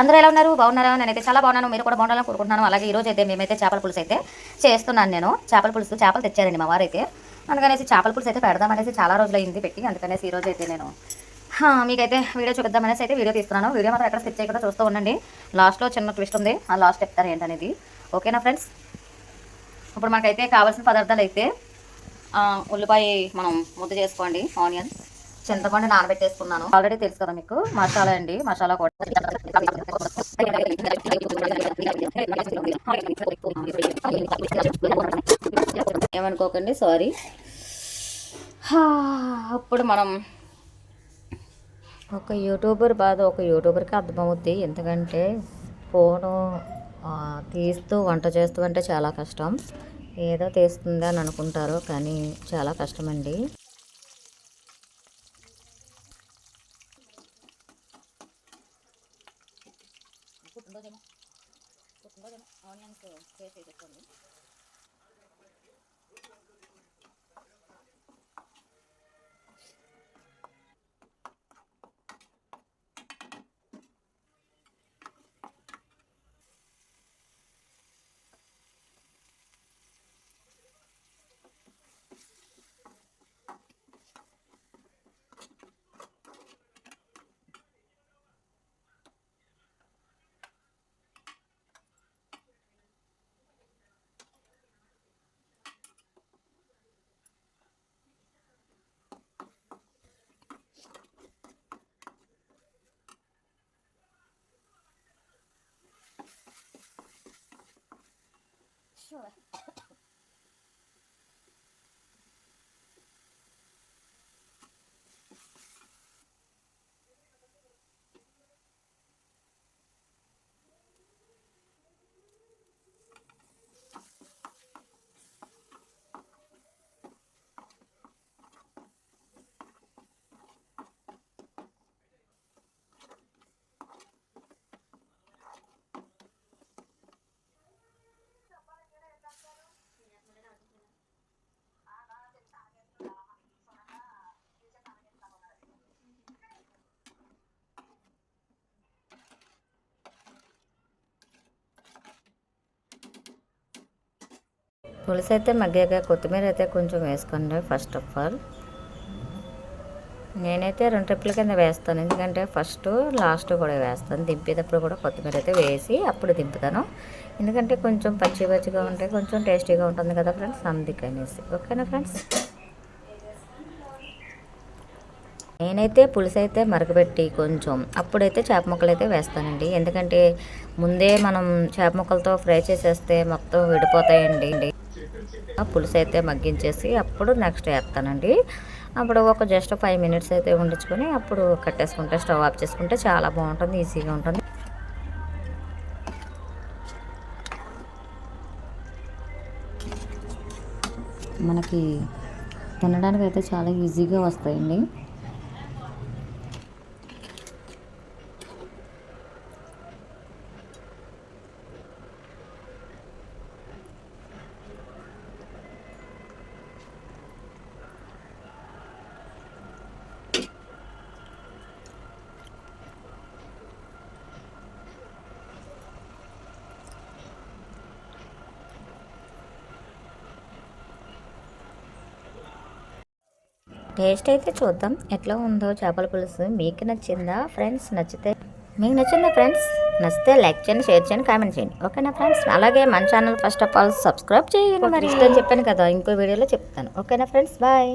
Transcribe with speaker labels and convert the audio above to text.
Speaker 1: అందరూ ఎలా ఉన్నారు? బాగున్నారా? నేనైతే చాలా బాగున్నాను. మీరు కూడా బాగుండాలని కోరుకుంటున్నాను. అలాగే ఈ రోజు అయితే మేమైతే చేపల పులుసు అయితే చేస్తున్నాను నేను. చేపల పులుసు చేపలు తెచ్చారండి మా వారైతే. అందుకనేసి చేపల పులుసు అయితే పెడదామనేసి చాలా రోజులు అయింది పెట్టి. అందుకనేసి ఈ రోజు అయితే నేను మీకైతే వీడియో చూపిద్దామనేసి అయితే వీడియో తీస్తున్నాను. వీడియో మాత్రం ఎక్కడ స్కిప్ చేయకుండా చూస్తూ ఉండండి. లాస్ట్లో చిన్న ట్విస్ట్ ఉంది. ఆ లాస్ట్ చెప్తారు ఏంటనేది. ఓకేనా ఫ్రెండ్స్? ఇప్పుడు మనకైతే కావాల్సిన పదార్థాలు అయితే ఉల్లిపాయ మనం ముద్ద చేసుకోండి ఆనియన్స్ చింతపండు నానబెట్టేసుకున్నాను. ఆల్రెడీ తెలుసు కదా మీకు మసాలా అండి. మసాలా కూడా ఏమనుకోకండి సారీ అప్పుడు మనం ఒక యూట్యూబర్ బాధ ఒక యూట్యూబర్కి అర్థమవుద్ది. ఎందుకంటే ఫోను తీస్తూ వంట చేస్తూ అంటే చాలా కష్టం. ఏదో తీస్తుంది అని అనుకుంటారు కానీ చాలా కష్టమండి. 이거는 어냥스 구해서 입었거든 Sure. పులుసు అయితే మగ్గాక కొత్తిమీర అయితే కొంచెం వేసుకోండి ఫస్ట్ ఆఫ్ ఆల్ నేనైతే రెండు ట్రిప్పుల కింద వేస్తాను ఎందుకంటే ఫస్ట్ లాస్ట్ కూడా వేస్తాను. దింపేటప్పుడు కూడా కొత్తిమీర అయితే వేసి అప్పుడు దింపుతాను. ఎందుకంటే కొంచెం పచ్చి పచ్చిగా ఉంటే కొంచెం టేస్టీగా ఉంటుంది కదా ఫ్రెండ్స్ అందుకనేసి. ఓకేనా ఫ్రెండ్స్? నేనైతే పులుసు అయితే మరగబెట్టి కొంచెం అప్పుడైతే చేప ముక్కలు అయితే వేస్తానండి. ఎందుకంటే ముందే మనం చేప ముక్కలతో ఫ్రై చేసేస్తే మొత్తం విడిపోతాయండి ఆ పులుసు అయితే మగ్గించేసి అప్పుడు నెక్స్ట్ వేస్తానండి అప్పుడు ఒక జస్ట్ ఫైవ్ మినిట్స్ అయితే ఉండించుకొని అప్పుడు కట్టేసుకుంటే స్టవ్ ఆఫ్ చేసుకుంటే చాలా బాగుంటుంది ఈజీగా ఉంటుంది. మనకి తినడానికి అయితే చాలా ఈజీగా వస్తాయండి. టేస్ట్ అయితే చూద్దాం. ఎట్లా ఉందో చేపల పులుసు. మీకు నచ్చిందా ఫ్రెండ్స్? నచ్చితే మీకు నచ్చిందా ఫ్రెండ్స్? నచ్చితే లైక్ చేయండి షేర్ చేయండి కామెంట్ చేయండి. ఓకేనా ఫ్రెండ్స్? అలాగే మన channel first of all subscribe చేయండి మరి. ఇష్టం చెప్పాను కదా ఇంకో వీడియోలో చెప్తాను. ఓకేనా ఫ్రెండ్స్? బాయ్.